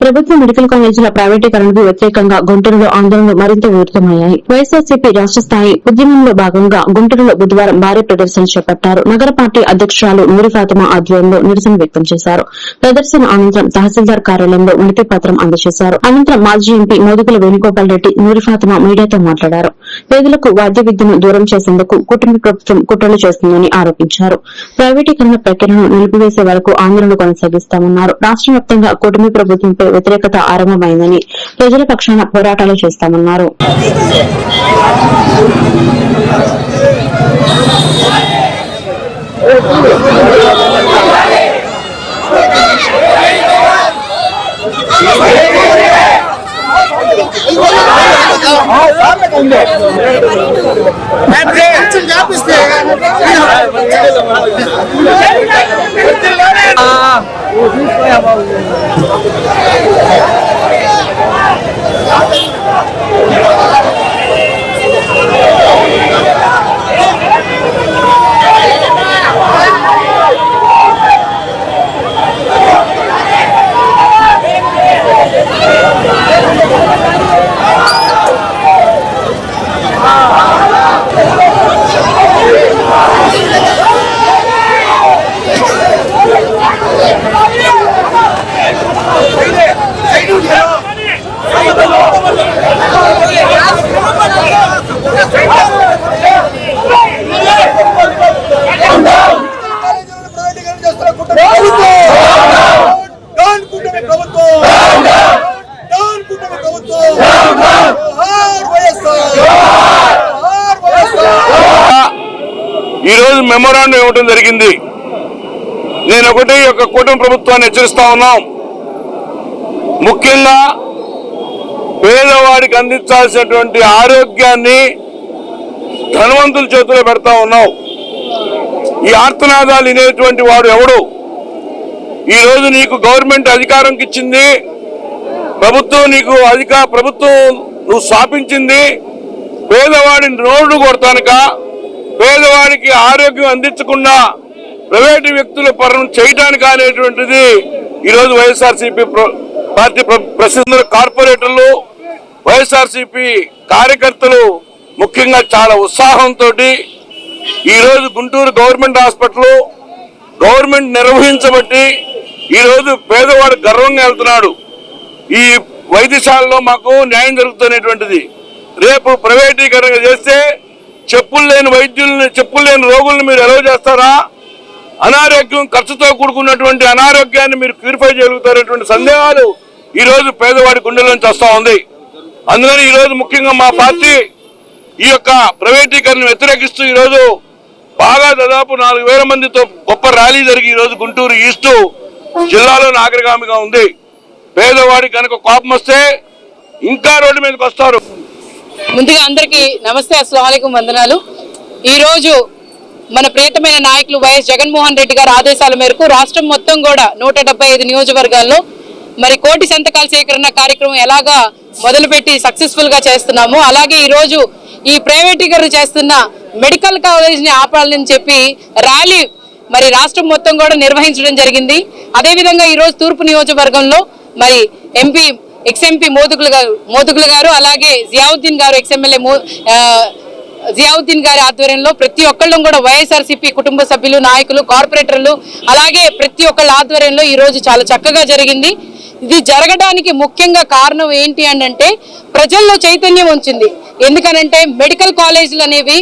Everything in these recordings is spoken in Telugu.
ప్రభుత్వ మెడికల్ కాలేజీల ప్రైవేటీకరణకు వ్యతిరేకంగా గుంటూరులో ఆందోళనలు మరింత ఉధృతమయ్యాయి వైఎస్ఆర్సీపీ రాష్ట స్థాయి ఉద్యమంలో భాగంగా గుంటూరులో బుధవారం భారీ ప్రదర్శన చేపట్టారు. నగర పార్టీ అధ్యక్షురాలు నూరి ఫాతిమా ఆధ్వర్యంలో నిరసన వ్యక్తం చేశారు. ప్రదర్శన అనంతరం తహసీల్దార్ కార్యాలయంలో వినతి పత్రం అందజేశారు. అనంతరం మాజీ ఎంపీ మోదుగుల వేణుగోపాల్ రెడ్డి నూరి ఫాతిమా మీడియాతో మాట్లాడారు. పేదలకు వాద్య విద్యను దూరం చేసేందుకు కుటుంబ ప్రభుత్వం కుట్రలు చేస్తుందని ఆరోపించారు. ప్రైవేటీకరణ ప్రక్రియను నిలిపివేసే వరకు ఆందోళన కొనసాగిస్తామన్నారు. రాష్ట వ్యాప్తంగా కుటుంబ ప్రభుత్వంపై వ్యతిరేకత ఆరంభమైందని ప్రజల పక్షాన పోరాటాలు చేస్తామన్నారు. Isso foi a. ఈరోజు మెమోరాండం ఇవ్వడం జరిగింది. నేను ఒకటి యొక్క కూటమి ప్రభుత్వాన్ని హెచ్చరిస్తా ఉన్నాం. ముఖ్యంగా పేదవాడికి అందించాల్సినటువంటి ఆరోగ్యాన్ని ధనవంతుల చేతిలో పెడతా ఉన్నాం. ఈ ఆర్తనాదాలు వినేటువంటి వాడు ఎవడు? ఈరోజు నీకు గవర్నమెంట్ అధికారం ఇచ్చింది ప్రభుత్వం నీకు అధిక ప్రభుత్వం నువ్వు స్థాపించింది పేదవాడిని రోడ్డు కొడతానుక పేదవాడికి ఆరోగ్యం అందించకుండా ప్రైవేటు వ్యక్తుల పరం చేయటానికి అనేటువంటిది ఈరోజు వైఎస్ఆర్సీపీ పార్టీ ప్ర- ప్రసిద్ధ కార్పొరేటర్లు వైఎస్ఆర్సీపీ కార్యకర్తలు ముఖ్యంగా చాలా ఉత్సాహంతో ఈరోజు గుంటూరు గవర్నమెంట్ హాస్పిటల్ గవర్నమెంట్ నిర్వహించబట్టి ఈరోజు పేదవాడు గర్వంగా వెళ్తున్నాడు. ఈ వైద్యశాలలో మాకు న్యాయం జరుగుతున్నటువంటిది. రేపు ప్రైవేటీకరణ చేస్తే చెప్పులు లేని వైద్యుల్ని చెప్పులు లేని రోగుల్ని మీరు ఎలవ చేస్తారా? అనారోగ్యం ఖర్చుతో కూడుకున్నటువంటి అనారోగ్యాన్ని మీరు ప్యూరిఫై చేయగలుగుతారనేటువంటి సందేహాలు ఈరోజు పేదవాడి గుండెలోంచి వస్తూ ఉంది. అందుకని ఈరోజు ముఖ్యంగా మా పార్టీ ఈ యొక్క ప్రైవేటీకరణ వ్యతిరేకిస్తూ ఈరోజు బాగా దాదాపు నాలుగు వేల మందితో గొప్ప ర్యాలీ జరిగి ఈరోజు గుంటూరు ఈస్ట్ జిల్లాలో నాగరికామిగా ఉంది. పేదవాడికి కనుక కోపం వస్తే ఇంకా రోడ్డు మీదకి వస్తారు. ముందుగా అందరికీ నమస్తే అస్సలం వందనాలు. ఈరోజు మన ప్రియతమైన నాయకులు వైఎస్ జగన్మోహన్ రెడ్డి గారి ఆదేశాల మేరకు రాష్ట్రం మొత్తం కూడా నూట ఐదు నియోజకవర్గాల్లో మరి కోటి సంతకాల సేకరణ కార్యక్రమం ఎలాగా మొదలుపెట్టి సక్సెస్ఫుల్గా చేస్తున్నాము చేస్తున్నామో అలాగే ఈ ఈ ప్రైవేటీకరణ చేస్తున్న మెడికల్ కాలేజ్ని ఆపాలని చెప్పి ర్యాలీ మరి రాష్ట్రం మొత్తం కూడా నిర్వహించడం జరిగింది. అదేవిధంగా ఈరోజు తూర్పు నియోజకవర్గంలో మరి ఎంపీ ఎక్స్ఎంపీ మోదుగులు గారు మోదుగులు గారు అలాగే జియావుద్దీన్ గారు ఎక్స్ఎమ్మెల్యే మో జియావుద్దీన్ గారి ఆధ్వర్యంలో ప్రతి ఒక్కళ్ళు కూడా వైఎస్ఆర్సీపీ కుటుంబ సభ్యులు నాయకులు కార్పొరేటర్లు అలాగే ప్రతి ఒక్కళ్ళ ఆధ్వర్యంలో ఈరోజు చాలా చక్కగా జరిగింది. ఇది జరగడానికి ముఖ్యంగా కారణం ఏంటి అని అంటే ప్రజల్లో చైతన్యం ఉంచింది. ఎందుకనంటే మెడికల్ కాలేజీలు అనేవి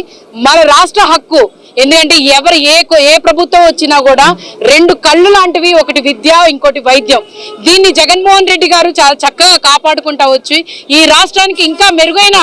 మన రాష్ట్ర హక్కు. ఎందుకంటే ఎవరు ఏ ఏ ప్రభుత్వం వచ్చినా కూడా రెండు కళ్ళు లాంటివి ఒకటి విద్య ఇంకోటి వైద్యం. దీన్ని జగన్మోహన్ రెడ్డి గారు చాలా చక్కగా కాపాడుకుంటా వచ్చి ఈ రాష్ట్రానికి ఇంకా మెరుగైన